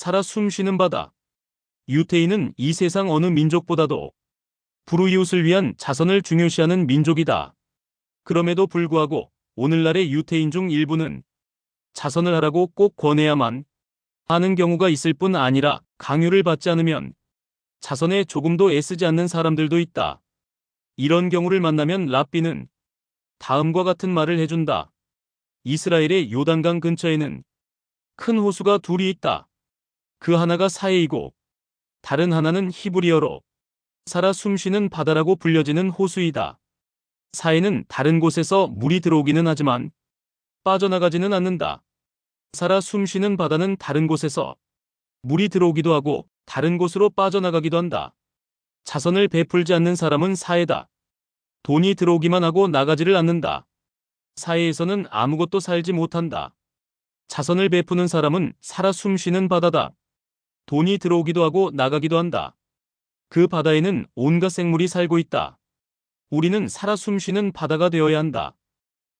살아 숨쉬는 바다. 유태인은 이 세상 어느 민족보다도 불우이웃을 위한 자선을 중요시하는 민족이다. 그럼에도 불구하고 오늘날의 유태인 중 일부는 자선을 하라고 꼭 권해야만 하는 경우가 있을 뿐 아니라 강요를 받지 않으면 자선에 조금도 애쓰지 않는 사람들도 있다. 이런 경우를 만나면 랍비는 다음과 같은 말을 해준다. 이스라엘의 요단강 근처에는 큰 호수가 둘이 있다. 그 하나가 사해이고 다른 하나는 히브리어로 살아 숨쉬는 바다라고 불려지는 호수이다. 사해는 다른 곳에서 물이 들어오기는 하지만 빠져나가지는 않는다. 살아 숨쉬는 바다는 다른 곳에서 물이 들어오기도 하고 다른 곳으로 빠져나가기도 한다. 자선을 베풀지 않는 사람은 사해다. 돈이 들어오기만 하고 나가지를 않는다. 사해에서는 아무것도 살지 못한다. 자선을 베푸는 사람은 살아 숨쉬는 바다다. 돈이 들어오기도 하고 나가기도 한다. 그 바다에는 온갖 생물이 살고 있다. 우리는 살아 숨쉬는 바다가 되어야 한다.